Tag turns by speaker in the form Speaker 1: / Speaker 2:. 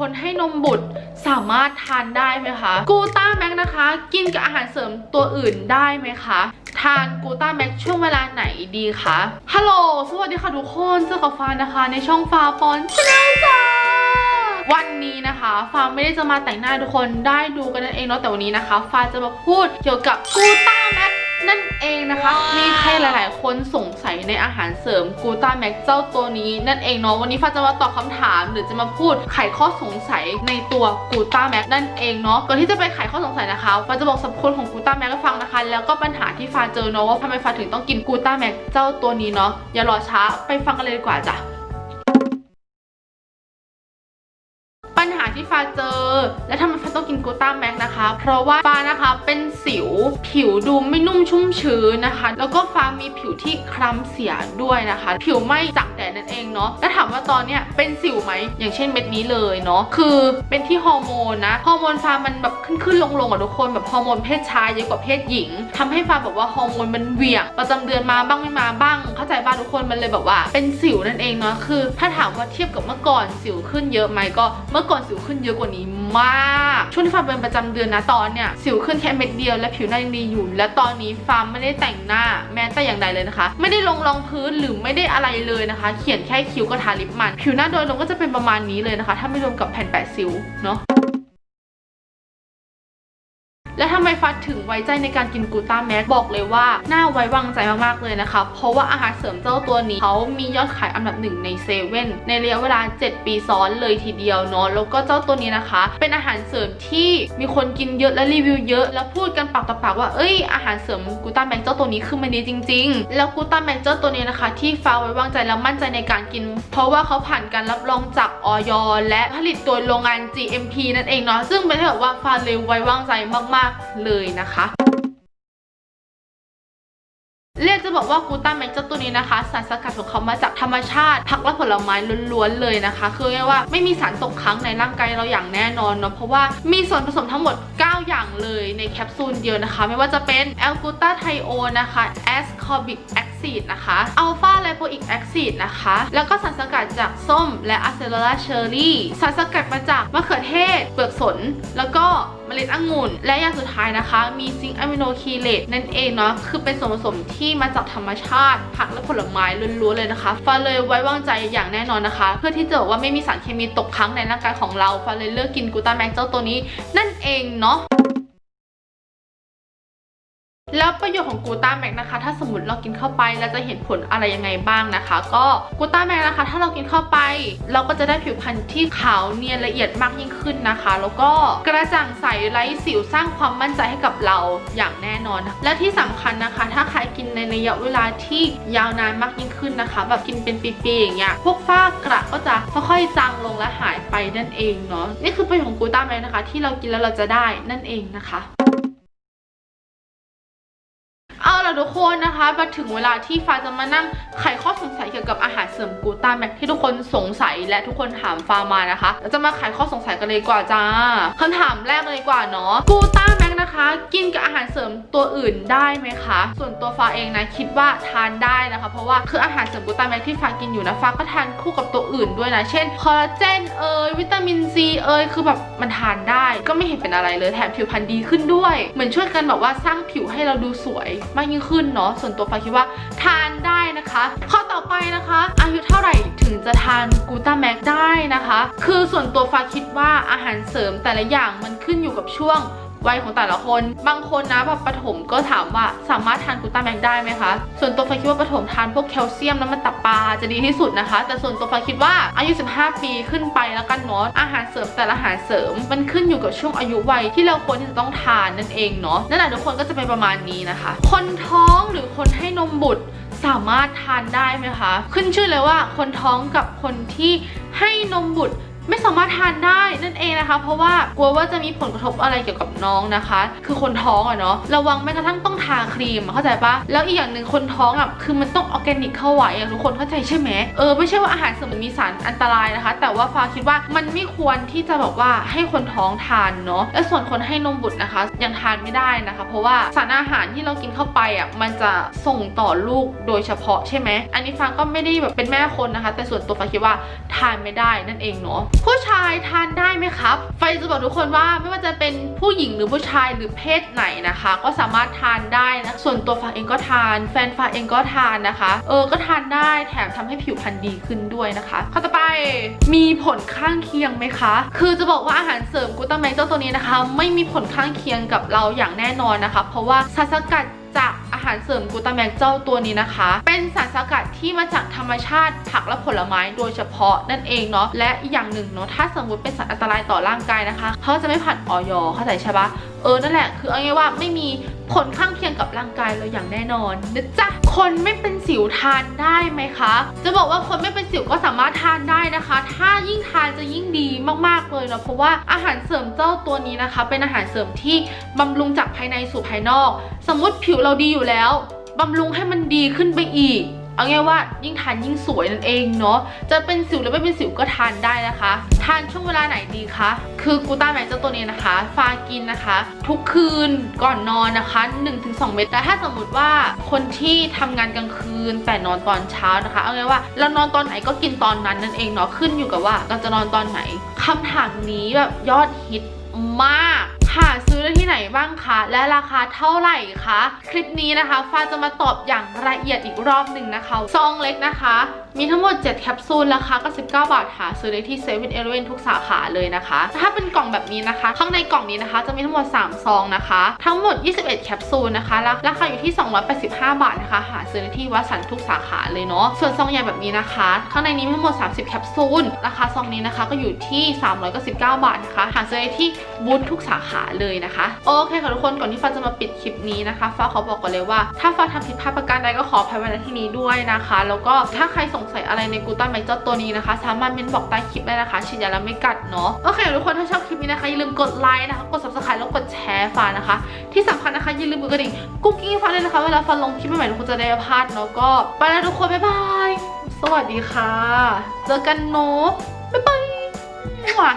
Speaker 1: คนให้นมบุตรสามารถทานได้ไหมคะ กูต้าแม็กนะคะ กินกับอาหารเสริมตัวอื่นได้ไหมคะทานกูต้าแม็กช่วงเวลาไหนดีคะ ฮัลโหล สวัสดีค่ะทุกคน เจอกับฟ้านะคะ ในช่องฟ้าปอนชาแนลจ้าวันนี้นะคะฟ้าไม่ได้จะมาแต่งหน้าทุกคนได้ดูกันนั่นเองเนาะแต่วันนี้นะคะฟ้าจะมาพูดเกี่ยวกับกูต้าแม็ก นั่นเองนะคะ มีใครหลาย ๆ คนสงสัยในอาหารเสริมกูต้าแม็กเจ้าตัวนี้นั่นเองเนาะวันนี้ฟ้าจะมาตอบคำถาม หรือจะมาพูดไขข้อสงสัยในตัวกูต้าแม็กนั่นเองเนาะก่อนที่จะไปไขข้อสงสัยนะคะฟ้าจะบอกสรรพคุณของกูต้าแม็กให้ฟังนะคะ แล้วก็ปัญหาที่ฟ้าเจอเนาะว่าทำไมฟ้าถึงต้องกินกูต้าแม็กเจ้าตัวนี้เนาะอย่ารอช้าไปฟังกันเลยดีกว่าจ้ะ ที่ฟ้าเจอ และทำไมฟ้าต้องกินกูต้าแม็กนะคะ เพราะว่าฟ้านะคะเป็นสิวผิวดูไม่นุ่มชุ่มชื้นนะคะ แล้วก็ฟ้ามีผิวที่คล้ำเสียด้วยนะคะ ผิวไหม้จากแดดนั่นเองเนาะแล้วถามว่าตอนเนี้ยเป็นสิวไหมอย่างเช่นเม็ดนี้เลยเนาะคือเป็นที่ฮอร์โมนนะฮอร์โมนฟ้ามันแบบขึ้นขึ้นลงลงๆอะทุกคนแบบฮอร์โมนเพศชายเยอะกว่าเพศหญิงทำให้ฟ้าแบบว่าฮอร์โมนมันเหวี่ยงประจำเดือนมาบ้างไม่มาบ้าง เข้าใจบ้างทุกคนมันเลยแบบว่า เป็นสิวนั่นเองเนาะคือ ถ้าถามว่าเทียบกับเมื่อก่อนสิวขึ้นเยอะไหมก็เมื่อก่อนสิวขึ้นขึ้นเยอะกว่านี้มาก ช่วงที่ฟ้าเป็นประจำเดือนนะตอนเนี่ยสิวขึ้นแค่เม็ดเดียวและผิวหน้ายังดีอยู่ และตอนนี้ฟ้าไม่ได้แต่งหน้าแม้แต่อย่างใดเลยนะคะ ไม่ได้ลงรองพื้นหรือไม่ได้อะไรเลยนะคะ เขียนแค่คิ้วก็ทาลิปมัน ผิวหน้าโดยรวมก็จะเป็นประมาณนี้เลยนะคะ ถ้าไม่รวมกับแผ่นแปะสิวเนาะ และทำไมฟัดถึงไว้ใจในการกินกูต้าแม็กบอกเลยว่าน่าไว้วางใจมากๆเลยนะคะ เพราะว่าอาหารเสริมเจ้าตัวนี้เขามียอดขายอันดับหนึ่งในเซเว่นในระยะเวลา 7 ปีซ้อนเลยทีเดียวเนาะแล้วก็เจ้าตัวนี้นะคะ เป็นอาหารเสริมที่มีคนกินเยอะและรีวิวเยอะ แล้วพูดกันปากต่อปากว่าเอ้ยอาหารเสริมกูต้าแม็กเจ้าตัวนี้คือมันดีจริง ๆ แล้วกูต้าแม็กเจ้าตัวนี้นะคะ ที่ฟ้าไว้วางใจและมั่นใจในการกิน เพราะว่าเขาผ่านการรับรองจากออยและผลิตโดยโรงงาน GMP นั่นเองเนาะซึ่งเป็นที่แบบว่าฟ้าเลยไว้วางใจมากๆเลยนะคะเรียกจะบอกว่ากูต้าแม็กเจ้าตัวนี้นะคะ สารสกัดของเขามาจากธรรมชาติ ผักและผลไม้ล้วนๆเลยนะคะ คือเรียกว่าไม่มีสารตกค้างในร่างกายเราอย่างแน่นอนเนาะเพราะว่ามีส่วนผสมทั้งหมด 9 อย่างเลยในแคปซูลเดียวนะคะ ไม่ว่าจะเป็นแอลกูตาไทโอนะคะแอสคอบิกแอค ซีดนะคะอัลฟาไลโปอิกแอคซีดนะคะ แล้วก็สารสกัดจากส้มและอะเซโลลาเชอร์รี่ สารสกัดมาจากมะเขือเทศ เปลือกสน แล้วก็เมล็ดองุ่น และอย่างสุดท้ายนะคะ มีซิงค์อะมิโนคีเลตนั่นเองเนาะ คือเป็นส่วนผสมที่มาจากธรรมชาติ ผักและผลไม้ล้วนๆเลยนะคะฟ้าเลยไว้วางใจอย่างแน่นอนนะคะ เพื่อที่จะบอกว่าไม่มีสารเคมีตกค้างในร่างกายของเราฟ้าเลยเลือกกินกูตาแม็กเจ้าตัวนี้นั่นเองเนาะ แล้วประโยชน์ของกูต้าแม็กนะคะ ถ้าสมมติเรากินเข้าไปเราจะเห็นผลอะไรยังไงบ้างนะคะ ก็กูต้าแม็กนะคะ ถ้าเรากินเข้าไป เราก็จะได้ผิวพรรณที่ขาวเนียนละเอียดมากยิ่งขึ้นนะคะ แล้วก็กระจ่างใสไร้สิวสร้างความมั่นใจให้กับเราอย่างแน่นอนและที่สำคัญนะคะ ถ้าใครกินในระยะเวลาที่ยาวนานมากยิ่งขึ้นนะคะ แบบกินเป็นปีๆอย่างเงี้ยพวกฝ้ากระก็จะค่อยๆจางลงและหายไปนั่นเองเนาะนี่คือประโยชน์ของกูต้าแม็กนะคะ ที่เรากินแล้วเราจะได้นั่นเองนะคะ คนนะคะมาถึงเวลาที่ฟ้าจะมานั่งไขข้อสงสัยเกี่ยวกับอาหารเสริมกูต้าแม็กที่ทุกคนสงสัยและทุกคนถามฟ้ามานะคะเราจะมาไขข้อสงสัยกันเลยกว่าจ้าคำถามแรกเลยกว่าเนาะกูต้าแม็กนะคะ กินกับอาหารเสริมตัวอื่นได้ไหมคะ ส่วนตัวฟ้าเองนะคิดว่าทานได้นะคะ เพราะว่าคืออาหารเสริมกูต้าแม็กที่ฟ้ากินอยู่นะฟ้าก็ทานคู่กับตัวอื่นด้วยนะเช่นคอลลาเจนเอยวิตามินซีเอยคือแบบมันทานได้ ก็ไม่เห็นเป็นอะไรเลยแถมผิวพรรณดีขึ้นด้วย เหมือนช่วยกันแบบว่าสร้างผิวให้เราดูสวยมากยิ่งขึ้นเนาะส่วนตัวฟ้าคิดว่าทานได้นะคะข้อต่อไปนะคะ อายุเท่าไหร่ถึงจะทานกูต้าแม็กได้นะคะ คือส่วนตัวฟ้าคิดว่าอาหารเสริมแต่ละอย่างมันขึ้นอยู่กับช่วง วัยของแต่ละคน บางคนนะแบบประถมก็ถามว่าสามารถทานกูต้าแม็กได้ไหมคะ ส่วนตัวฟ้าคิดว่าประถมทานพวกแคลเซียมน้ำมันตับปลาจะดีที่สุดนะคะ แต่ส่วนตัวฟ้าคิดว่าอายุ 15 ปีขึ้นไปแล้วกันเนาะอาหารเสริมแต่ละอาหารเสริม มันขึ้นอยู่กับช่วงอายุวัยที่เราควรที่จะต้องทานนั่นเองเนาะนั่นแหละทุกคนก็จะเป็นประมาณนี้นะคะ คนท้องหรือคนให้นมบุตรสามารถทานได้ไหมคะ ขึ้นชื่อเลยว่าคนท้องกับคนที่ให้นมบุตร ไม่สามารถทานได้นั่นเองนะคะ เพราะว่ากลัวว่าจะมีผลกระทบอะไรเกี่ยวกับน้องนะคะ คือคนท้องอะเนาะระวังแม้กระทั่งต้องทาครีมเข้าใจปะแล้วอีกอย่างหนึ่งคนท้องอะคือมันต้องออร์แกนิกเข้าไว้อะทุกคนเข้าใจใช่ไหมเออไม่ใช่ว่าอาหารเสริมมีสารอันตรายนะคะ แต่ว่าฟ้าคิดว่ามันไม่ควรที่จะบอกว่าให้คนท้องทานเนาะและส่วนคนให้นมบุตรนะคะ ยังทานไม่ได้นะคะ เพราะว่าสารอาหารที่เรากินเข้าไปอะมันจะส่งต่อลูกโดยเฉพาะใช่ไหมอันนี้ฟ้าก็ไม่ได้แบบเป็นแม่คนนะคะ แต่ส่วนตัวฟ้าคิดว่าทานไม่ได้นั่นเองเนาะผู้ชายทานได้ไหมครับ ไฟจะบอกทุกคนว่าไม่ว่าจะเป็นผู้หญิงหรือผู้ชายหรือเพศไหนนะคะ ก็สามารถทานได้นะส่วนตัวฟ้าเองก็ทาน แฟนฟ้าเองก็ทานนะคะ เออก็ทานได้แถมทำให้ผิวพรรณดีขึ้นด้วยนะคะข้อต่อไปมีผลข้างเคียงไหมคะ คือจะบอกว่าอาหารเสริมกูตาแมกเจ้าตัวนี้นะคะ ไม่มีผลข้างเคียงกับเราอย่างแน่นอนนะคะ เพราะว่าสารสกัดจากอาารเสริมกูตาแมกเจ้าตัวนี้นะคะ เป็นสารสกัดที่มาจากธรรมชาติผักและผลไม้โดยเฉพาะนั่นเองเนาะและอย่างหนึ่งเนาะถ้าสมมติเป็นสารอันตรายต่อร่างกายนะคะเขาจะไม่ผ่านออยเข้าใจใช่ปะเออนั่นแหละคือเอาง่ายว่าไม่มีผลข้างเคียงกับร่างกายเราอย่างแน่นอนนะจ๊ะคนไม่เป็นสิวทานได้ไหมคะ จะบอกว่าคนไม่เป็นสิวก็สามารถทานได้นะคะ ถ้ายิ่งทานจะยิ่งดีมากๆเลยเนาะเพราะว่าอาหารเสริมเจ้าตัวนี้นะคะ เป็นอาหารเสริมที่บำรุงจากภายในสู่ภายนอก สมมติผิวเราดีอยู่แล้วบำรุงให้มันดีขึ้นไปอีก เอาง่ายว่ายิ่งทานยิ่งสวยนั่นเองเนาะ จะเป็นสิวหรือไม่เป็นสิวก็ทานได้นะคะ ทานช่วงเวลาไหนดีคะ คือกูต้าแมกเจ้าตัวนี้นะคะ ฟากินนะคะ ทุกคืนก่อนนอนนะคะ 1-2 เม็ด แต่ถ้าสมมติว่าคนที่ทำงานกลางคืนแต่นอนตอนเช้านะคะ เอาง่ายว่าเรานอนตอนไหนก็กินตอนนั้นนั่นเองเนาะ ขึ้นอยู่กับว่าเราจะนอนตอนไหนคำถามนี้แบบยอดฮิตมากหาซื้อได้ที่ไหนบ้างคะ และราคาเท่าไหร่คะ คลิปนี้นะคะฟ้าจะมาตอบอย่างละเอียดอีกรอบหนึ่งนะคะ ซองเล็กนะคะ มีทั้งหมด 7 แคปซูลราคาก็19 บาทหาซื้อได้ที่เซเว่นเอเลเวนทุกสาขาเลยนะคะ ถ้าเป็นกล่องแบบนี้นะคะ ข้างในกล่องนี้นะคะ จะมีทั้งหมด 3 ซองนะคะ ทั้งหมด 21 แคปซูลนะคะ ราราคาอยู่ที่ 285 บาทนะคะ หาซื้อได้ที่วัดสันทุกสาขาเลยเนาะ ส่วนซองใหญ่แบบนี้นะคะ ข้างในนี้มีทั้งหมด 30 แคปซูล ราคาซองนี้นะคะก็อยู่ที่ 399 บาทนะคะ หาซื้อได้ที่บูธทุกสาขาเลยนะคะ โอเคค่ะทุกคนก่อนที่ฟ้าจะมาปิดคลิปนี้นะคะฟ้าขอบอกก่อนเลยว่า ถ้าฟ้าทำผิดพลาดประการใดก็ขออภัยไว้ณที่นี้ด้วยนะคะ แล้วก็ถ้าใครสงสัยอะไรในกูต้าแมเจ้าตัวนี้นะคะ สามารถเม้นบอกใต้คลิปได้นะคะฉีดยาแล้วไม่กัดเนาะโอเคทุกคนถ้าชอบคลิปนี้นะคะอย่าลืมกดไลค์นะคะกด subscribe แล้วกดแชร์ฟ้านะคะ ที่สำคัญนะคะอย่าลืมกดกระดิ่งกุ๊กกิ้งฟ้าเลยนะคะเวลาฟ้าลงคลิปใหม่ๆทุกคนจะได้พลาดเนาะก็ไปแล้วทุกคนบ๊ายบายสวัสดีค่ะ เจอกันเนาะบ๊ายบาย